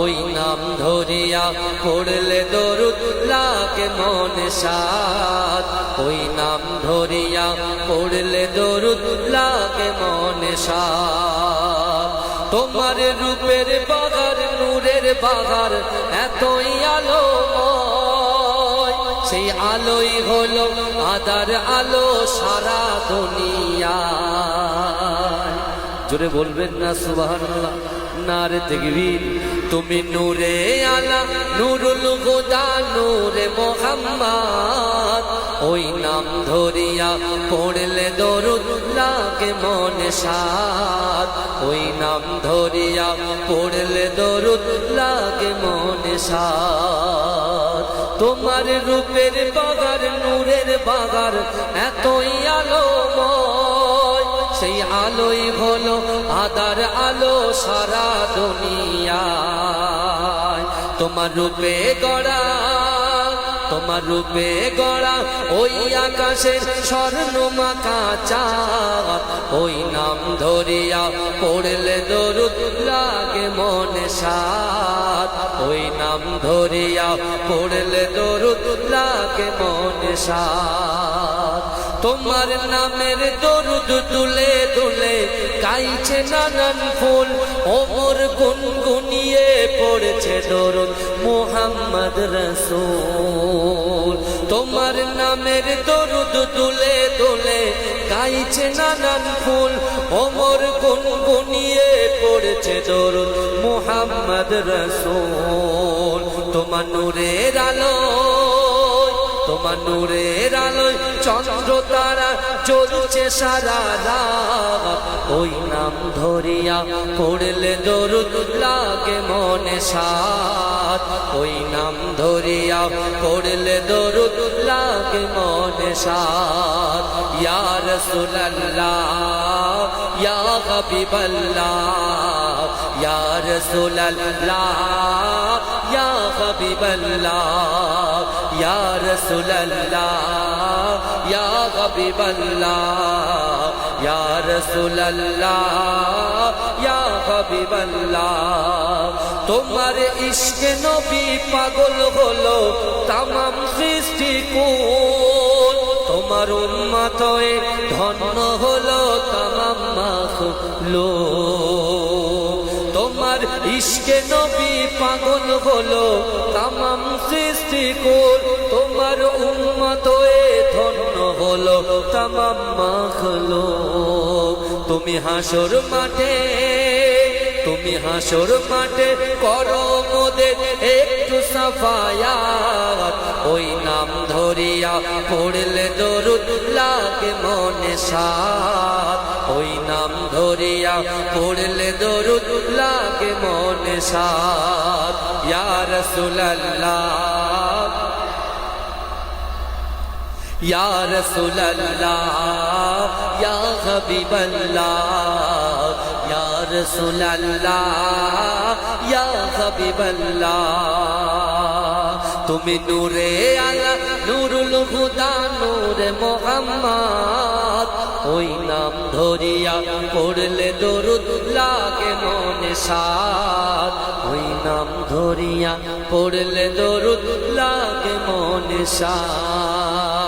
ওই নাম ধরিয়া পড়লে দরুদ লাগে মনে সাদ ওই নাম ধরিয়া পড়লে দরুদ লাগে মনে সাদ তোমার রূপের বাগার, নূরের বাগার এতই আলো সেই আলোই হলো আদার আলো সারা দুনিয়া জোরে বলবেন না, সুবহানাল্লাহ। নারে তেগবীর তুমি নূরে আলা, নুরুল হুদা, নূরে মোহাম্মদ। ওই নাম ধরিয়া পড়লে দরুদ লাগে মনে সাদ ওই নাম ধরিয়া পড়লে দরুদ লাগে মনে সাদ তোমার রূপের বাগার, নূরের বাগার, এতই আলো আলোময়। সেই আলোই হলো আদার আলো সারা দুনিয়ায়। তোমার রূপে গড়া, তোমার রূপে গড়া ওই আকাশের স্বর্ণ মাকা চাঁদ। ওই নাম ধরিয়া পড়লে দরুদ লাগে মনে সাত ওই নাম ধরিয়া পড়লে দরুদ লাগে মনে সাত তোমার নামের দরুদ তুলে তুলে গাইছে নানান ফুল। ওমর গুনগুনিয়ে পড়েছে দরুদ মোহাম্মদ রসুল। তোমার নামের দরুদ তুলে তুলে গাইছে নানান ফুল। ওমর গুনগুনিয়ে পড়েছে দরুদ মোহাম্মদ রসুল। তোমার নূরের আলো তোমার নূরের আলোয় চন্দ্র তারা চলছে সারা রাত। ওই নাম ধরিয়া পড়লে দরুদ লাগে মনে সাত। ওই নাম ধরিয়া পড়লে দরুদ লাগে মনে সাত ইয়া রাসূলুল্লাহ, ইয়া হাবিবাল্লাহ, ইয়া রাসূলুল্লাহ, ইয়া হাবিবাল্লাহ, ইয়া রাসূলুল্লাহ, ইয়া হাবিবাল্লাহ, ইয়া রাসূলুল্লাহ, ইয়া হাবিবাল্লাহ। তোমার ইশকে নবী পাগল হলো তামাম সৃষ্টি কুল। তোমার উম্মত হয়ে ধন্য হলো তামাম মাখলুক। তোমার ইশকে নবী পাগল হলো তামাম সৃষ্টি কোর তোমার উম্মত হয়ে ধন্য হলো তামাম মাখলো তুমি হাসর মাঠে তুমি হাসর মাঠে করো মোদের একটু সাফায়াত। ওই নাম ধরিয়া পড়লে দরুদ লাগে মনে সাত। ওই নাম ধরিয়া পড়লে দরুদ লাগে মনে সাত। ইয়া রাসূলুল্লাহ। ইয়া রাসূলুল্লাহ। ইয়া হাবিবাল্লাহ। ইয়া রাসূলুল্লাহ, ইয়া হাবিবাল্লাহ। তুমি নূরে আলা, নুরুল হুদা, নূরে মোহাম্মদ। ওই নাম ধরিয়া পড়লে দরুদ লাগে মনে সাত ওই নাম ধরিয়া পড়লে দরুদ লাগে মনে সাত